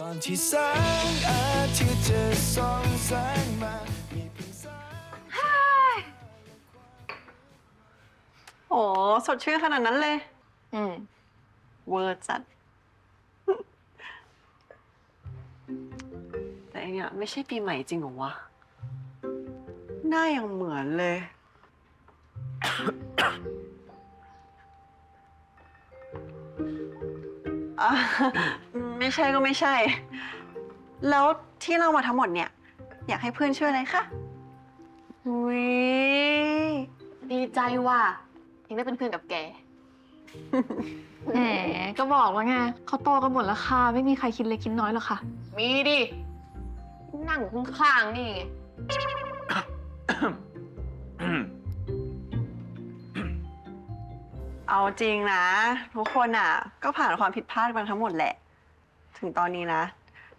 ก่อนที่แสงอาทิตย์จะส่องแสงมามีเพียงแสงโอ้สดชื่นขนาดนั้นเลย อืม เวอร์จัด แต่อันเนี่ยไม่ใช่ปีใหม่จริงเหรอวะ หน้ายังเหมือนเลย อะ ไม่ใช่ก็ไม่ใช่ แล้วที่เรามาทั้งหมดเนี่ย อยากให้เพื่อนช่วยอะไรคะอุ้ยดีใจว่ะยังได้เป็นเพื่อนกับแก แหมก็บอกแล้วไงเขาโตกันหมดแล้วค่ะ ไม่มีใครคิดเล็กคิดน้อยหรอกค่ะ มีดิ นั่งข้างๆนี่ไงเอาจริงนะ ทุกคนอะ ก็ผ่านความผิดพลาดมาทั้งหมดแหละ ถึงตอนนี้นะ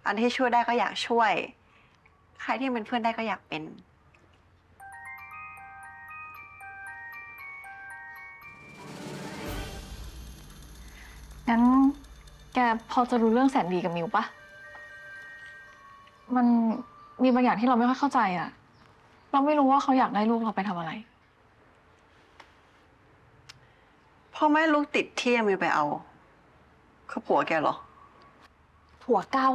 อันที่ช่วยได้ก็อยากช่วย ใครที่เป็นเพื่อนได้ก็อยากเป็น งั้นแกพอจะรู้เรื่องแสนดีกับมิวปะ มันมีบางอย่างที่เราไม่ค่อยเข้าใจอะเราไม่รู้ว่าเขาอยากได้ลูกเราไปทำอะไร พ่อแม่ลูกติดที่ยังมีไปเอา คือผัวแกเหรอ ผัวเก่า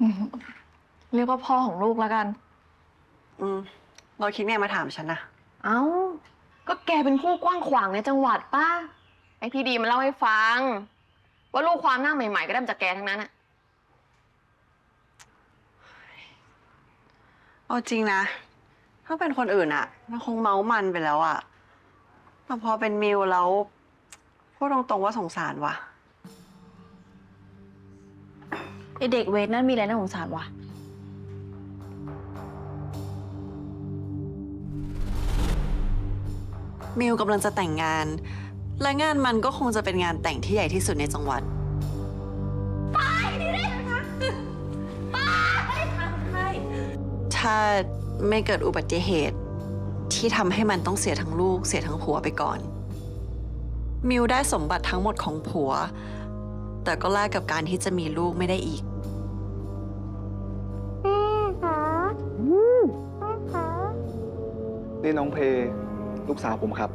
อืมเรียกว่าพ่อของลูกแล้วกัน อืมเราคิดไงมาถามฉันนะเอ้า ก็แกเป็นผู้กว้างขวางในจังหวัดป้าไอพี่ดีมาเล่าให้ฟัง ว่าลูกความหน้าใหม่ๆ ก็ได้มาจากแกทั้งนั้นอะเอาจริงนะ ถ้าเป็นคนอื่นอะมันคงเมามันไปแล้วอะแต่พอเป็นมิวแล้ว พูดตรงๆว่าสงสารว่ะ ไอเด็กเวทนั่นมีอะไรน่าสงสารวะ มิวกำลังจะแต่งงาน และงานมันก็คงจะเป็นงานแต่งที่ใหญ่ที่สุดในจังหวัด ถ้าไม่เกิดอุบัติเหตุ ที่ทำให้มันต้องเสียทั้งลูก เสียทั้งผัวไปก่อน มิวได้สมบัติทั้งหมดของผัว แต่ก็แลกกับการที่จะมีลูกไม่ได้อีก นี่น้องเพลูกสาวผมครับ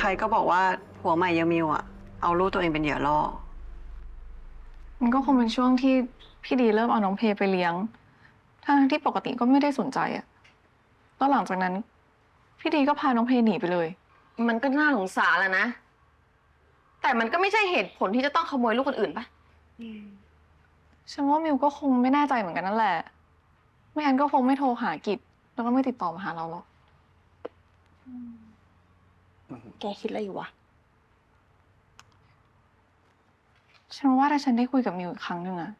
ใครๆก็บอกว่าผัวใหม่ยังมิวอะเอาลูกตัวเองเป็นเหยื่อล่อ มันก็คงเป็นช่วงที่พี่ดีเริ่มเอาน้องเพไปเลี้ยง ทั้งที่ปกติก็ไม่ได้สนใจอะแล้วหลังจากนั้น พี่ดีก็พาน้องเพหนีไปเลย มันก็น่าสงสารแหละนะ แต่มันก็ไม่ใช่เหตุผลที่จะต้องขโมยลูกคนอื่นปะฉันว่ามิวก็คงไม่แน่ใจเหมือนกันนั่นแหละ ไม่งั้นก็คงไม่โทรหากิจแล้วก็ไม่ติดต่อมาหาเราหรอก แกคิดอะไรอยู่วะ ฉันว่าถ้าฉันได้คุยกับมิวอีกครั้งหนึ่งอะ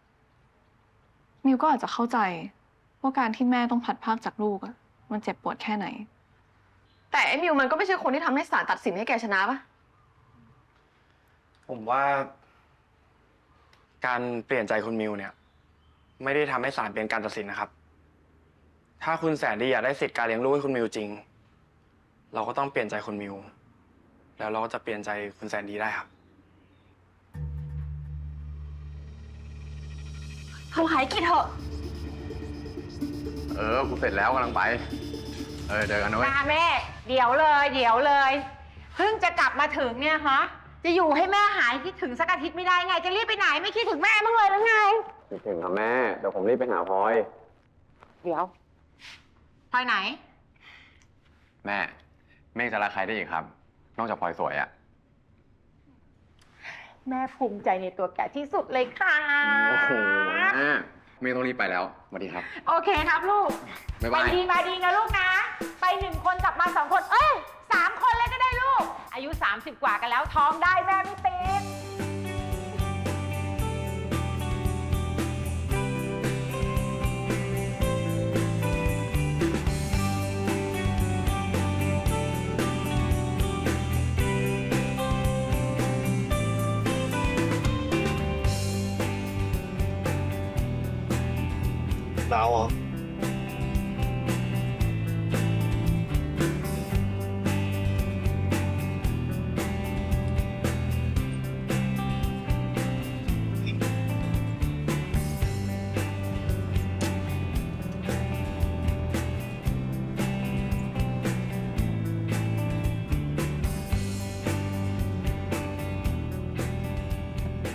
มิวก็อาจจะเข้าใจว่าการที่แม่ต้องผลัดพรากจากลูกอะมันเจ็บปวดแค่ไหน แต่ไอ้มิวมันก็ไม่ใช่คนที่ทำให้ศาลตัดสินให้แกชนะปะผมว่า การเปลี่ยนใจคุณมิวเนี่ย ไม่ได้ทำให้ศาลเปลี่ยนการตัดสินนะครับ ถ้าคุณแสนดีอยากได้สิทธิ์การเลี้ยงลูกให้คุณมิวจริง เราก็ต้องเปลี่ยนใจคุณมิว แล้วเราก็จะเปลี่ยนใจคุณแสนดีได้ครับ โทรหายกิจเถอะเออ กูเสร็จแล้วกำลังไป เออเจอกันนะเว้ยมาแม่ เดี๋ยวเลย เดี๋ยวเลย เพิ่งจะกลับมาถึงเนี่ยฮะ จะอยู่ให้แม่หายคิดถึงสักอาทิตย์ไม่ได้ไง จะรีบไปไหนไม่คิดถึงแม่บ้างเลยหรือไง คิดถึงครับแม่ เดี๋ยวผมรีบไปหาพลอย เดี๋ยวพลอยไหน แม่ เมฆจะรักใครได้อีกครับ นอกจากพลอยสวยอะ แม่ภูมิใจในตัวแกที่สุดเลยค่ะ โอ้โหแม่เมฆต้องรีบไปแล้วสวัสดีครับ โอเคครับลูก บ๊ายไปบาย ดีมาดีนะลูกนะ ไปหนึ่งคนกลับมาสองคน เอ้ยสามคนเลยก็ได้ลูก อายุ 30 กว่ากันแล้วท้องได้แม่ไม่ติด หนาวเหรอ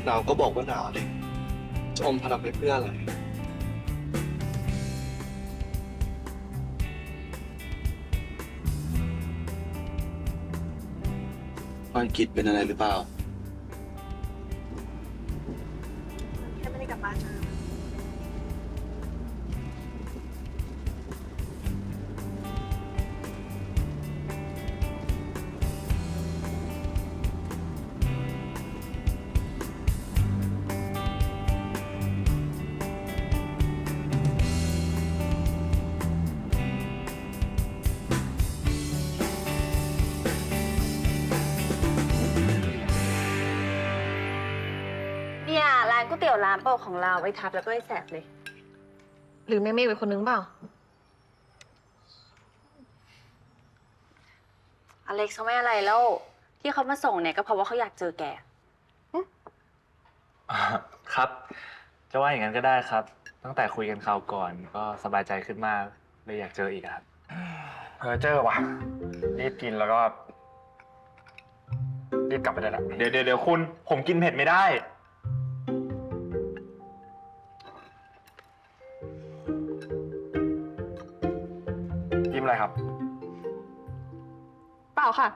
หนาวก็บอกว่าหนาวดิจะอมพลังไปเพื่ออะไร อังกฤษเป็นอะไรหรือเปล่า เตี๋ยวร้านโปรดของเราไว้ทับแล้วก็ไอ้แสบเลย หรือแม่เมฆเป็นคนนึงเปล่า อเล็กซ์เขาไม่อะไรแล้ว ที่เขามาส่งเนี่ยก็เพราะว่าเขาอยากเจอแกครับ จะว่าอย่างนั้นก็ได้ครับ ตั้งแต่คุยกันคราวก่อนก็สบายใจขึ้นมากเลยอยากเจออีกครับ เพอเจอร์ว่ะ รีบกินแล้วก็ รีบกลับไปได้ละเดี๋ยวเดี๋ยวเดี๋ยวคุณ ผมกินเผ็ดไม่ได้ ยิ้มอะไรครับ เปล่าค่ะ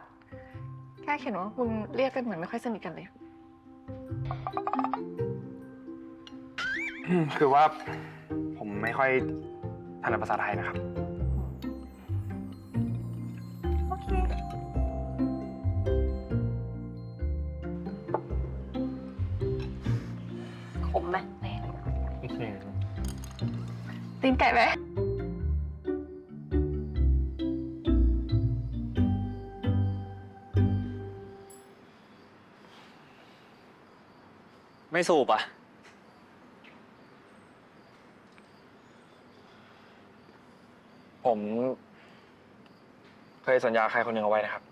แค่เขียนว่าคุณเรียกกันเหมือนไม่ค่อยสนิทกันเลย คือว่าผมไม่ค่อยถนัดภาษาไทยนะครับ โอเค ขมไหมตีนไก่ไหม ไม่สูบอะ ผม เคยสัญญาใครคนหนึ่งเอาไว้นะครับ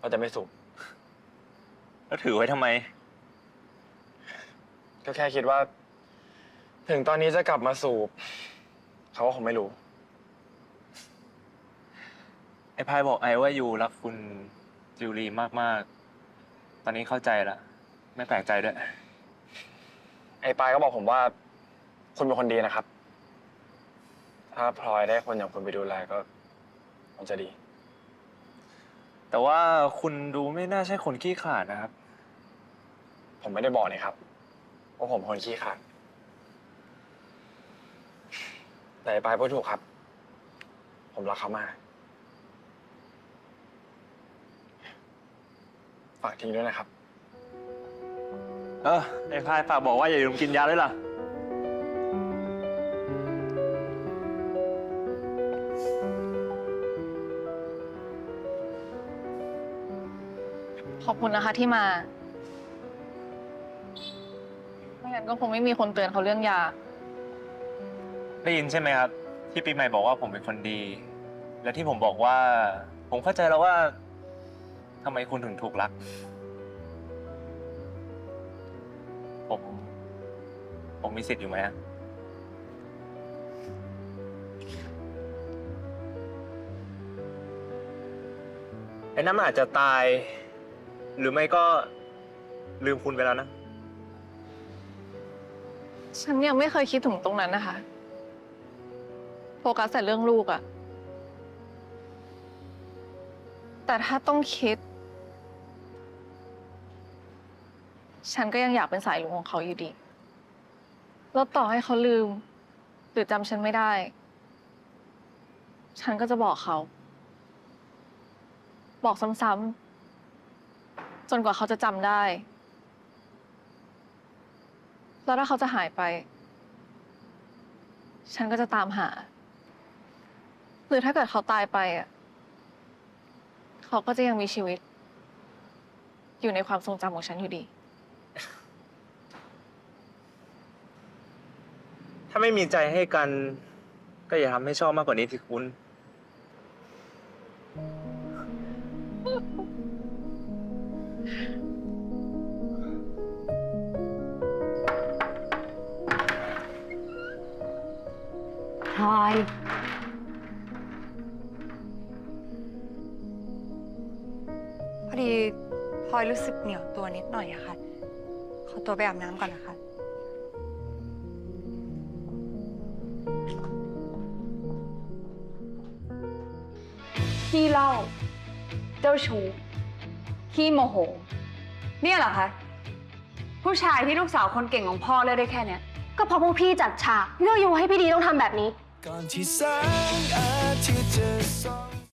ว่าจะไม่สูบ แล้วถือไว้ทำไม ก็แค่คิดว่า ถึงตอนนี้จะกลับมาสูบ เขาก็คงไม่รู้ ไอ้พายบอกไอ้ว่ายูรักคุณจิวลีมาก ๆ ตอนนี้เข้าใจละ ไม่แปลกใจด้วย ไอ้ปายก็บอกผมว่า คุณเป็นคนดีนะครับ ถ้าพลอยได้คนอย่างคุณไปดูแลก็คงจะดี แต่ว่าคุณดูไม่น่าใช่คนขี้ขลาดนะครับ ผมไม่ได้บอกนี่ครับว่าผมเป็นคนขี้ขลาดแต่ไอ้ปายพูดถูกครับ ผมรักเขามากฝากทิ้งด้วยนะครับ เออ ไอ้พายฝากบอกว่าอย่าลืมกินยาด้วยล่ะ ขอบคุณนะคะที่มา ไม่งั้นก็คงไม่มีคนเตือนเขาเรื่องยา ได้ยินใช่ไหมครับ ที่ปีใหม่บอกว่าผมเป็นคนดี และที่ผมบอกว่า ผมเข้าใจแล้วว่าทำไมคุณถึงถูกรัก ผม ผมมีสิทธิ์อยู่ไหมอะไอ้นั่นมันอาจจะตาย หรือไม่ก็ลืมคุณไปแล้วนะ ฉันยังไม่เคยคิดถึงตรงนั้นนะคะ โฟกัสแต่เรื่องลูกอะแต่ถ้าต้องคิด ฉันก็ยังอยากเป็นสายลุงของเขาอยู่ดี แล้วต่อให้เขาลืม หรือจำฉันไม่ได้ ฉันก็จะบอกเขา บอกซ้ำๆจนกว่าเขาจะจำได้ แล้วถ้าเขาจะหายไป ฉันก็จะตามหา หรือถ้าเกิดเขาตายไปอะเขาก็จะยังมีชีวิต อยู่ในความทรงจำของฉันอยู่ดีาไม่มีใจให้กัน ก็อย่าทำให้ชอบมากกว่านี้สิคุณ พลอย พอดีพลอยรู้สึกเหนียวตัวนิดหน่อยอะค่ะ ขอตัวไปอาบน้ำก่อนนะคะ ขี้เหล้าเจ้าชู้ขี้โมโห เนี่ยเหรอคะ ผู้ชายที่ลูกสาวคนเก่งของพ่อเลือกได้แค่เนี้ย ก็เพราะพวกพี่จัดฉากยั่วยุให้พี่ดีต้องทำแบบนี้ ก่อนที่แสงอาทิตย์จะส่อง